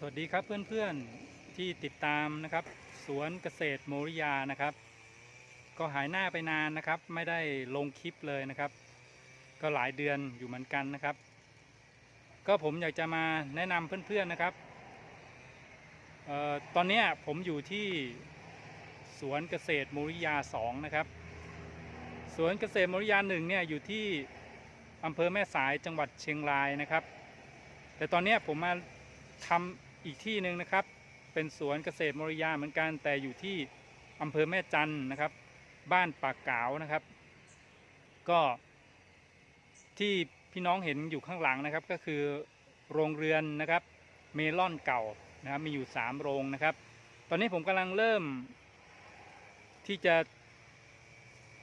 สวัสดีครับเพื่อนๆที่ติดตามนะครับ สวนเกษตรโมริยานะครับ ก็หายหน้าไปนานนะครับ ไม่ได้ลงคลิปเลยนะครับ ก็หลายเดือนอยู่เหมือนกันนะครับ ก็ผมอยากจะมาแนะนำเพื่อนๆนะครับออตอนนี้ผมอยู่ที่สวนเกษตรโมริยา 2 นะครับ สวนเกษตรโมริยา1เนี่ยอยู่ที่อำเภอแม่สายจังหวัดเชียงรายนะครับ แต่ตอนนี้ผมมาทำ อีกที่หนึ่งนะครับ เป็นสวนเกษตรมริยาเหมือนกันแต่อยู่ที่อำเภอแม่จันทน์นะครับ บ้านปากกาวนะครับ ก็ที่พี่น้องเห็นอยู่ข้างหลังนะครับ ก็คือโรงเรือนนะครับ เมลอนเก่านะครับมีอยู่ 3 โรงนะครับ ตอนนี้ผมกำลังเริ่ม ที่จะ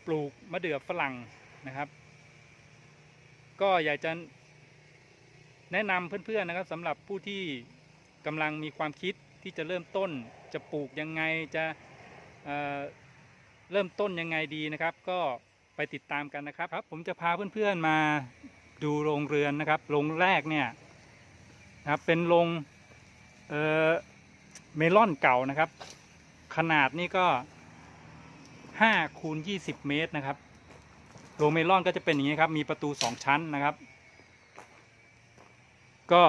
ปลูกมะเดื่อฝรั่งนะครับ ก็อยากจะแนะนำเพื่อนๆนะครับสำหรับผู้ที่ กำลังมีความคิดที่จะเริ่มต้น จะปลูกยังไงจะเเริ่มต้นยังไงดีนะครับ ก็ไปติดตามกันนะครับครับ ผมจะพาเพื่อนๆมาดูโรงเรือนนะครับโรงแรกเนี่ยนะครับเป็นโรงเเมลอนเก่านะครับ ขนาดนี่ก็5คูณ20เมตรนะครับโรงเมลอนก็จะเป็นอย่างนี้ครับ มีประตู2ชั้นนะครับ ก็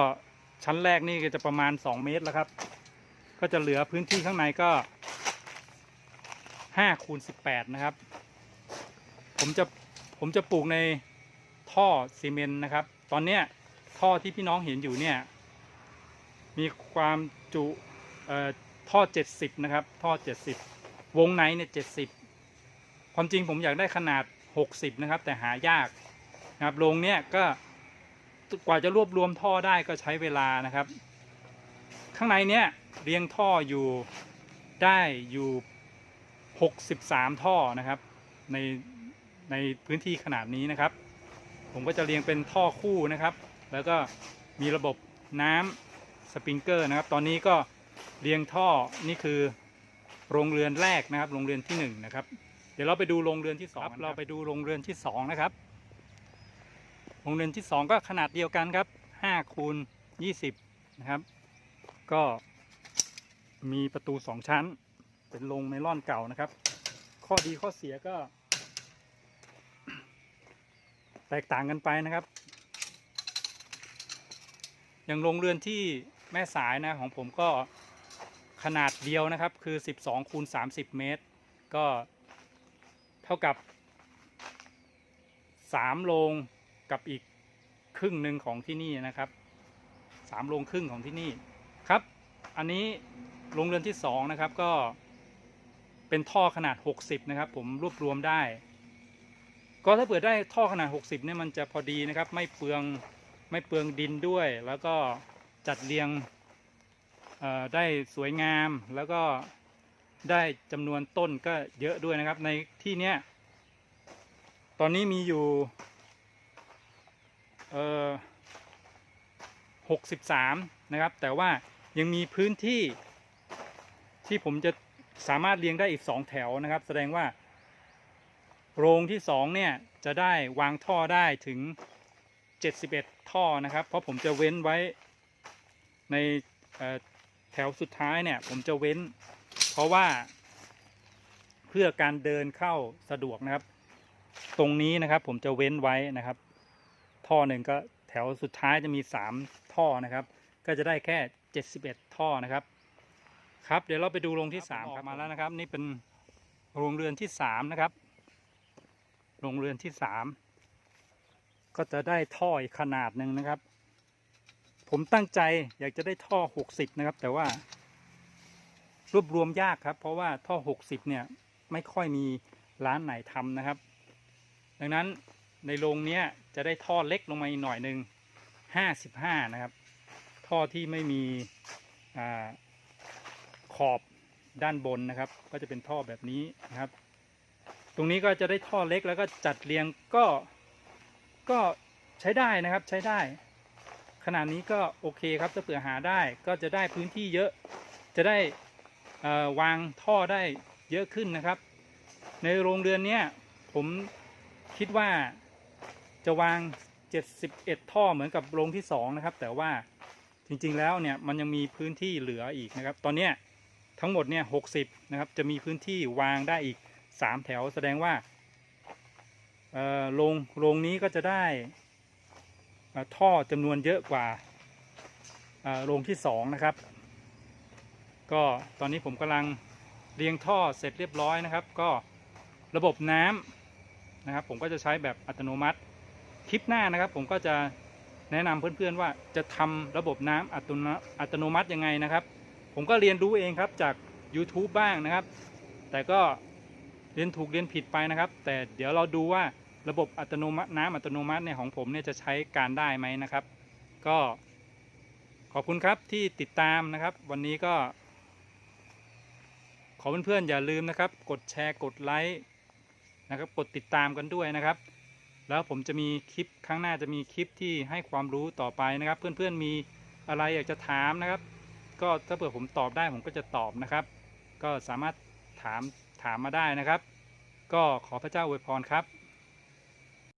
ชั้นแรกนี่ก็จะประมาณ 2 เมตรแล้วครับ ก็จะเหลือพื้นที่ข้างในก็5คูณ18 นะครับ ผมจะผมจะปลูกในท่อซีเมนต์นะครับ ตอนเนี้ยท่อที่พี่น้องเห็นอยู่เนี่ย มีความจุเอ่อท่อ 70 นะครับ ท่อ 70 วงในเนี่ย70 ความจริงผมอยากได้ขนาด 60 นะครับ แต่หายากนะครับโรงเนี้ยก็ กว่าจะรวบรวมท่อได้ก็ใช้เวลานะครับ ข้างในเนี้ยเรียงท่ออยู่ได้อยู่ 63 ท่อนะครับในในพื้นที่ขนาดนี้นะครับ ผมก็จะเรียงเป็นท่อคู่นะครับ แล้วก็มีระบบน้ำสปริงเกอร์นะครับ ตอนนี้ก็เรียงท่อนี่คือโรงเรือนแรกนะครับ โรงเรือนที่หนึ่งนะครับ เดี๋ยวเราไปดูโรงเรือนที่สองกันครับเราไปดูโรงเรือนที่สองนะครับ โรงเรือนที่ 2 ก็ขนาดเดียวกันครับ5คูณ20 นะครับ ก็มีประตู 2 ชั้น เป็นโรงเมลอนเก่านะครับ ข้อดีข้อเสียก็ แตกต่างกันไปนะครับ อย่างโรงเรือนที่แม่สายนะของผมก็ขนาดเดียวนะครับ คือ 12คูณ30 เมตร ก็เท่ากับ 3 โรง กับอีกครึ่งหนึ่งของที่นี่นะครับสามโรงครึ่งของที่นี่ครับ อันนี้โรงเรือนที่สองนะครับก็เป็นท่อขนาด 60 นะครับ ผมรวบรวมได้ ก็ถ้าเปิดได้ท่อขนาด 60เนี่ยมันจะพอดีนะครับ ไม่เปลืองไม่เปลืองดินด้วย แล้วก็จัดเรียงได้สวยงามแล้วก็ได้จำนวนต้นก็เยอะด้วยนะครับ ในที่เนี้ยตอนนี้มีอยู่ เออหกสิบสามนะครับ แต่ว่ายังมีพื้นที่ที่ผมจะสามารถเลี้ยงได้อีกสองแถวนะครับ แสดงว่า โรงที่สองเนี่ย จะได้วางท่อได้ถึง 71 ท่อนะครับ เพราะผมจะเว้นไว้ในแถวสุดท้ายเนี่ย ผมจะเว้น เพราะว่าเพื่อการเดินเข้าสะดวกนะครับ ตรงนี้นะครับผมจะเว้นไว้นะครับ ท่อหนึ่งก็แถวสุดท้ายจะมี 3 ท่อนะครับ ก็จะได้แค่ 71 ท่อนะครับ ครับ เดี๋ยวเราไปดูโรงที่3ครับมาแล้วนะครับ นี่เป็นโรงเรือนที่3นะครับโรงเรือนที่ 3 ก็จะได้ท่ออีกขนาดหนึ่งนะครับ ผมตั้งใจอยากจะได้ท่อ 60 นะครับ แต่ว่ารวบรวมยากครับ เพราะว่าท่อ 60 เนี่ยไม่ค่อยมีร้านไหนทำนะครับ ดังนั้นในโรงเนี้ย จะได้ท่อเล็กลงมาอีกหน่อยหนึ่งห้าสิบห้านะครับ ท่อที่ไม่มีอขอบด้านบนนะครับ ก็จะเป็นท่อแบบนี้นะครับ ตรงนี้ก็จะได้ท่อเล็กแล้วก็จัดเรียงก็ก็ใช้ได้นะครับใช้ได้ ขนาดนี้ก็โอเคครับถ้าเผื่อหาได้ก็จะได้พื้นที่เยอะจะได้วางท่อได้เยอะขึ้นนะครับ ในโรงเรือนเนี้ยผมคิดว่า จะวาง 71 ท่อเหมือนกับโรงที่ 2 นะครับ แต่ว่าจริงๆแล้วเนี่ยมันยังมีพื้นที่เหลืออีกนะครับ ตอนนี้ทั้งหมดเนี่ยหกสิบนะครับ จะมีพื้นที่วางได้อีกสามแถว แสดงว่าโรงโรงนี้ก็จะได้ท่อจำนวนเยอะกว่าโรงที่สองนะครับ ก็ตอนนี้ผมกำลังเรียงท่อเสร็จเรียบร้อยนะครับ ก็ระบบน้ำนะครับ ผมก็จะใช้แบบอัตโนมัติ คลิปหน้านะครับ ผมก็จะแนะนำเพื่อนๆว่าจะทำระบบน้ำอัตโนอัตโนมัติยังไงนะครับ ผมก็เรียนรู้เองครับจาก YouTube บ้างนะครับ แต่ก็เรียนถูกเรียนผิดไปนะครับ แต่เดี๋ยวเราดูว่าระบบอัตโนมัติน้ำอัตโนมัติเนี่ยของผมเนี่ยจะใช้การได้ไหมนะครับ ก็ขอบคุณครับที่ติดตามนะครับ วันนี้ก็ ขอเพื่อนๆอย่าลืมนะครับ กดแชร์กดไลค์นะครับ กดติดตามกันด้วยนะครับ แล้วผมจะมีคลิปครั้งหน้าจะมีคลิปที่ให้ความรู้ต่อไปนะครับ เพื่อนๆมีอะไรอยากจะถามนะครับ ก็ถ้าเผื่อผมตอบได้ผมก็จะตอบนะครับ ก็สามารถถามถามมาได้นะครับ ก็ขอพระเจ้าอวยพรครับ